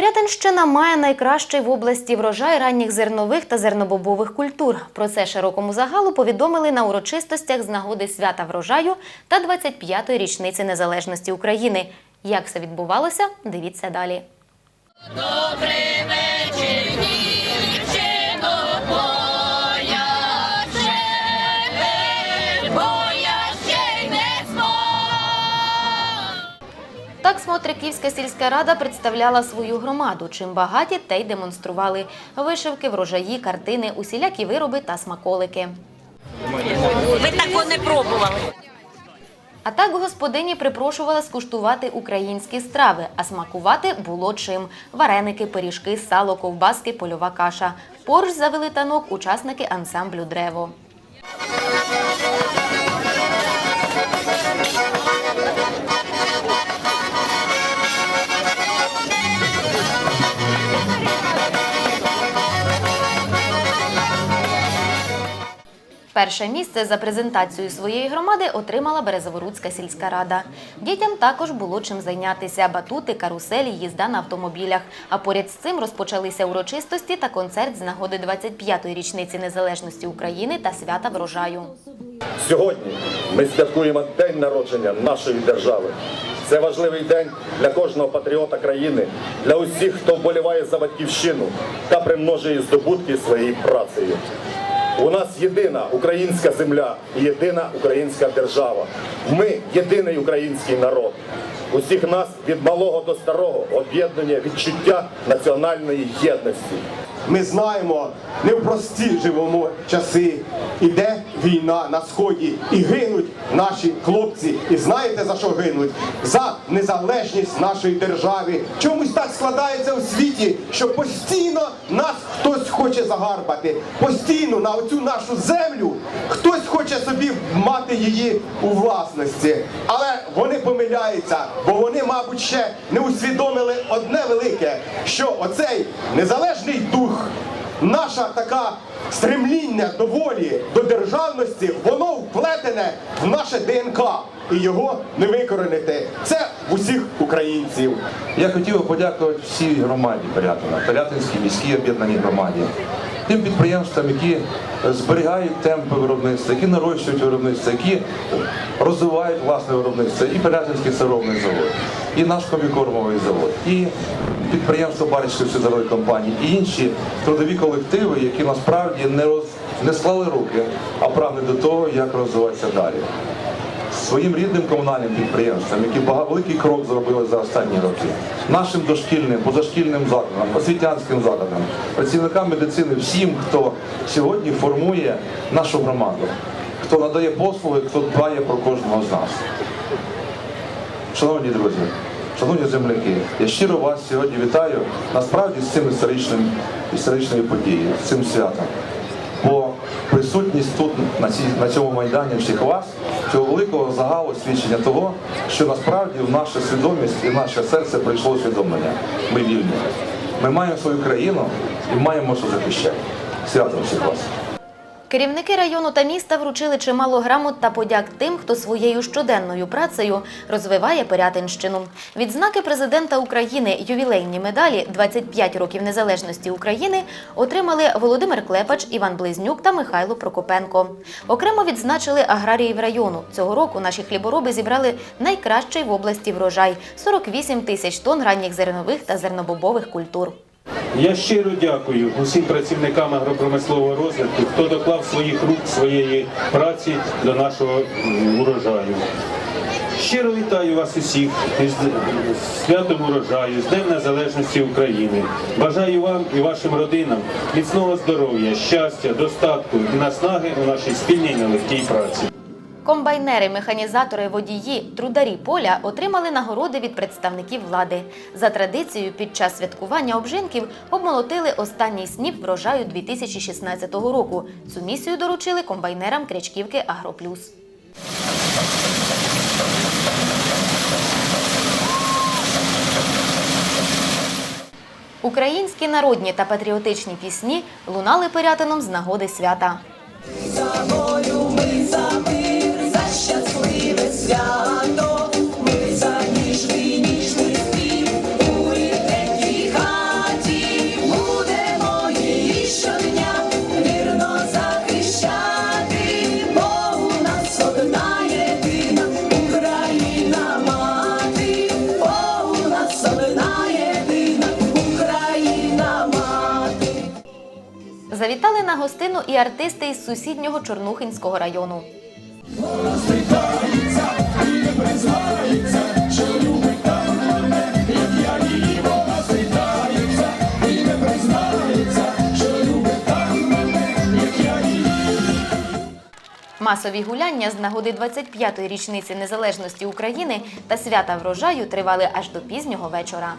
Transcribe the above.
Пирятинщина має найкращий в області врожай ранніх зернових та зернобобових культур. Про це широкому загалу повідомили на урочистостях з нагоди свята врожаю та 25-ї річниці незалежності України. Як це відбувалося, дивіться далі. Так Смотриківська сільська рада представляла свою громаду. Чим багаті, те й демонстрували вишивки, врожаї, картини, усілякі вироби та смаколики. Ви такого не пробували. А так господині припрошували скуштувати українські страви, а смакувати було чим: вареники, пиріжки, сало, ковбаски, польова каша. Поруч завели танок учасники ансамблю Древо. Перше місце за презентацією своєї громади отримала Березоворуцька сільська рада. Дітям також було чим зайнятися: батути, каруселі, їзда на автомобілях. А поряд з цим розпочалися урочистості та концерт з нагоди 25-ї річниці незалежності України та свята врожаю. Сьогодні ми святкуємо день народження нашої держави. Це важливий день для кожного патріота країни, для усіх, хто вболіває за батьківщину та примножує здобутки своєю працею. У нас єдина українська земля і єдина українська держава. Ми єдиний український народ. Усіх нас від малого до старого об'єднання відчуття національної єдності. Ми знаємо, не в прості живемо часи. Іде війна на сході і гинуть наші хлопці. І знаєте за що гинуть? За незалежність нашої держави. Чомусь так складається у світі, що постійно нас хтось хоче загарбати. Постійно на оцю нашу землю хтось хоче собі мати її у власності. Але вони помиляються, бо вони, мабуть, ще не усвідомили одне велике, що оцей незалежний дух наша така стремління до волі, до державності, воно вплетене в наше ДНК. І його не викоренити. Це в усіх українців. Я хотів би подякувати всій громаді Пирятина, Пирятинській міській об'єднаній громаді, тим підприємствам, які зберігають темпи виробництва, які нарощують виробництво, які розвивають власне виробництво, і Пирятинський сировний завод, і наш комікормовий завод, і підприємство Баричської сидорової компанії, і інші трудові колективи, які насправді не роз не склали руки, а прагнуть до того, як розвиватися далі своїм рідним комунальним підприємствам, які великий крок зробили за останні роки, нашим дошкільним, позашкільним закладам, освітянським закладам, працівникам медицини, всім, хто сьогодні формує нашу громаду, хто надає послуги, хто дбає про кожного з нас. Шановні друзі, шановні земляки, я щиро вас сьогодні вітаю насправді з цим історичним історичною подією, з цим святом. Присутність тут на, цій, на цьому майдані всіх вас, цього великого загалу свідчення того, що насправді в нашу свідомість і в наше серце прийшло усвідомлення. Ми вільні. Ми маємо свою країну і маємо що захищати. Святом всіх вас. Керівники району та міста вручили чимало грамот та подяк тим, хто своєю щоденною працею розвиває Пирятинщину. Відзнаки президента України, ювілейні медалі 25 років незалежності України отримали Володимир Клепач, Іван Близнюк та Михайло Прокопенко. Окремо відзначили аграріїв району. Цього року наші хлібороби зібрали найкращий в області врожай 48 тисяч тонн ранніх зернових та зернобобових культур. Я щиро дякую усім працівникам агропромислового розвитку, хто доклав своїх рук своєї праці до нашого урожаю. Щиро вітаю вас усіх із святом урожаю, з Днем Незалежності України. Бажаю вам і вашим родинам міцного здоров'я, щастя, достатку і наснаги у нашій спільній нелегкій праці. Комбайнери, механізатори, водії, трударі поля отримали нагороди від представників влади. За традицією, під час святкування обжинків обмолотили останній сніп врожаю 2016 року. Цю місію доручили комбайнерам Крячківки Агроплюс. Українські народні та патріотичні пісні лунали пирятином з нагоди свята. Завітали на гостину і артисти із сусіднього Чорнухинського району. Масові гуляння з нагоди 25-ї річниці незалежності України та свята врожаю тривали аж до пізнього вечора.